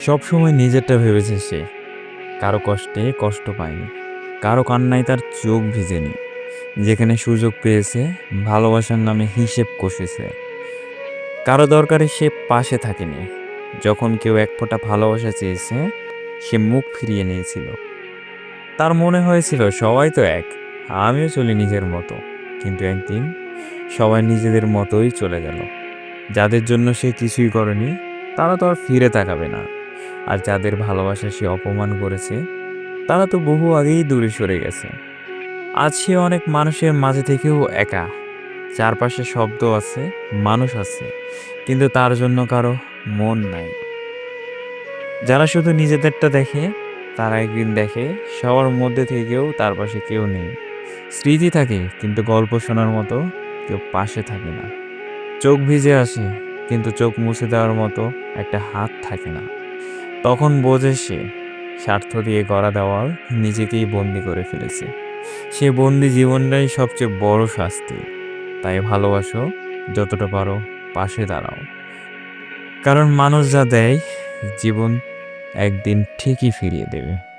সবসময় নিজেরটা ভেবেছে সে। কারও কষ্টে কষ্ট পায়নি। কারও কান্নায় তার চোখ ভিজেনি। যেখানে সুযোগ পেয়েছে, ভালোবাসার নামে হিসেব কষেছে। কারও দরকারে সে পাশে থাকেনি। যখন কেউ এক ফোঁটা ভালোবাসা চেয়েছে, সে মুখ ফিরিয়ে নিয়েছিল। তার মনে হয়েছিল, সবাই তো এক। আমিও চলি নিজের মতো। কিন্তু একদিন, সবাই নিজেদের মতোই চলে গেল। যাদের জন্য সে কিছুই করেনি, তারা তো আর ফিরে তাকাবে না। আর যাদের ভালোবাসা সে অপমান করেছে, তারা তো বহু আগেই দূরে সরে গেছে। আজ সে অনেক মানুষের মাঝে থেকেও একা। চারপাশে শব্দ আছে, মানুষ আছে, কিন্তু তার জন্য কারও মন নাই। যারা শুধু নিজেদেরটা দেখে, তারা একদিন দেখে, সবার মধ্যে থেকেও তার পাশে কেউ নেই। স্মৃতি থাকে, কিন্তু গল্প শোনার মতো কেউ পাশে থাকে না। চোখ ভিজে আসে, কিন্তু চোখ মুছে দেওয়ার মতো একটা হাত থাকে না। তখন বোঝে সে, স্বার্থ দিয়ে গড়া দেওয়াল নিজেকেই বন্দি করে ফেলেছে। সে বন্দি জীবনটাই সবচেয়ে বড় শাস্তি। তাই ভালোবাসো, যতটা পারো পাশে দাঁড়াও। কারণ মানুষ যা দেয়, জীবন একদিন ঠিকই ফিরিয়ে দেবে।